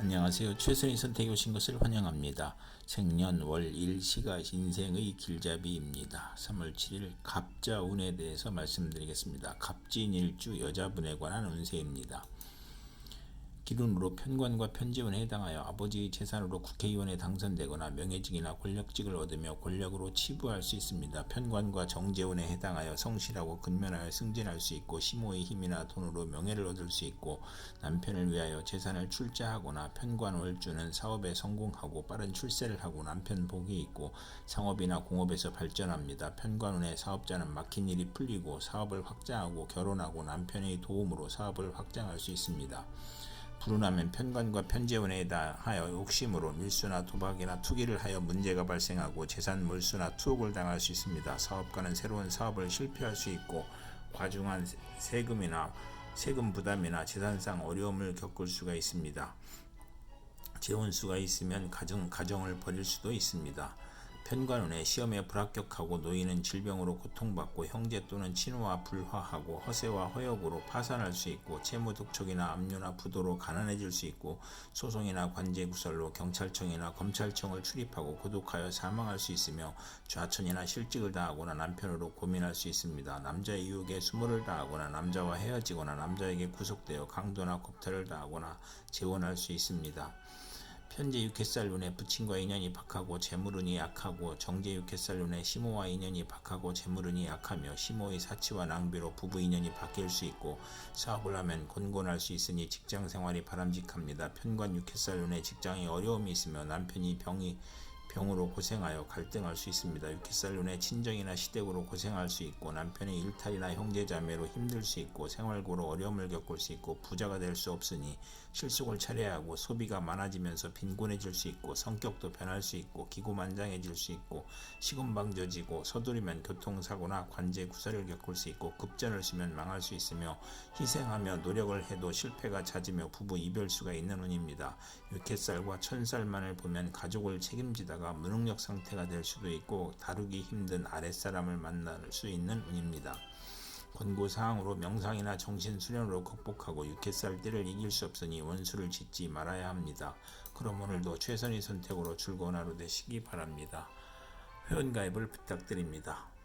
안녕하세요. 최선의 선택에 오신 것을 환영합니다. 생년 월 일 시가 인생의 길잡이입니다. 3월 7일 갑자운에 대해서 말씀드리겠습니다. 갑진일주 여자분에 관한 운세입니다. 기run으로 편관과 편지원에 해당하여 아버지의 재산으로 국회의원에 당선되거나 명예직이나 권력직을 얻으며 권력으로 치부할 수 있습니다. 편관과 정재원에 해당하여 성실하고 근면하여 승진할 수 있고 시모의 힘이나 돈으로 명예를 얻을 수 있고 남편을 위하여 재산을 출자하거나 편관월주는 사업에 성공하고 빠른 출세를 하고 남편 복이 있고 상업이나 공업에서 발전합니다. 편관운의 사업자는 막힌 일이 풀리고 사업을 확장하고 결혼하고 남편의 도움으로 사업을 확장할 수 있습니다. 불운하면 편관과 편재원에 대하여 욕심으로 밀수나 도박이나 투기를 하여 문제가 발생하고 재산 몰수나 투옥을 당할 수 있습니다. 사업가는 새로운 사업을 실패할 수 있고 과중한 세금이나 세금 부담이나 재산상 어려움을 겪을 수가 있습니다. 재혼수가 있으면 가정, 가정을 버릴 수도 있습니다. 편관운에 시험에 불합격하고 노인은 질병으로 고통받고 형제 또는 친구와 불화하고 허세와 허역으로 파산할 수 있고 채무 독촉이나 압류나 부도로 가난해질 수 있고 소송이나 관제 구설로 경찰청이나 검찰청을 출입하고 고독하여 사망할 수 있으며 좌천이나 실직을 당하거나 남편으로 고민할 수 있습니다. 남자의 유혹에 수모를 당하거나 남자와 헤어지거나 남자에게 구속되어 강도나 겁탈을 당하거나 재혼할 수 있습니다. 현재 육해살룬의 부친과 인연이 박하고 재물운이 약하고 정제 육해살룬의 시모와 인연이 박하고 재물운이 약하며 시모의 사치와 낭비로 부부 인연이 바뀔 수 있고 사업을 하면 곤곤할 수 있으니 직장 생활이 바람직합니다. 편관 육해살룬의 직장에 어려움이 있으며 남편이 병이 병으로 고생하여 갈등할 수 있습니다. 육개살룬의 친정이나 시댁으로 고생할 수 있고 남편의 일탈이나 형제자매로 힘들 수 있고 생활고로 어려움을 겪을 수 있고 부자가 될 수 없으니 실속을 차려야 하고 소비가 많아지면서 빈곤해질 수 있고 성격도 변할 수 있고 기고만장해질 수 있고 시금방져지고 서두르면 교통사고나 관제 구설을 겪을 수 있고 급전을 쓰면 망할 수 있으며 희생하며 노력을 해도 실패가 잦으며 부부 이별수가 있는 운입니다. 육개살과 천살만을 보면 가족을 책임지다 가 무능력 상태가 될 수도 있고 다루기 힘든 아랫사람을 만날 수 있는 운입니다. 권고사항으로 명상이나 정신수련으로 극복하고 육개살 띠를 이길 수 없으니 원수를 짓지 말아야 합니다. 그럼 오늘도 최선의 선택으로 즐거운 하루 되시기 바랍니다. 회원가입을 부탁드립니다.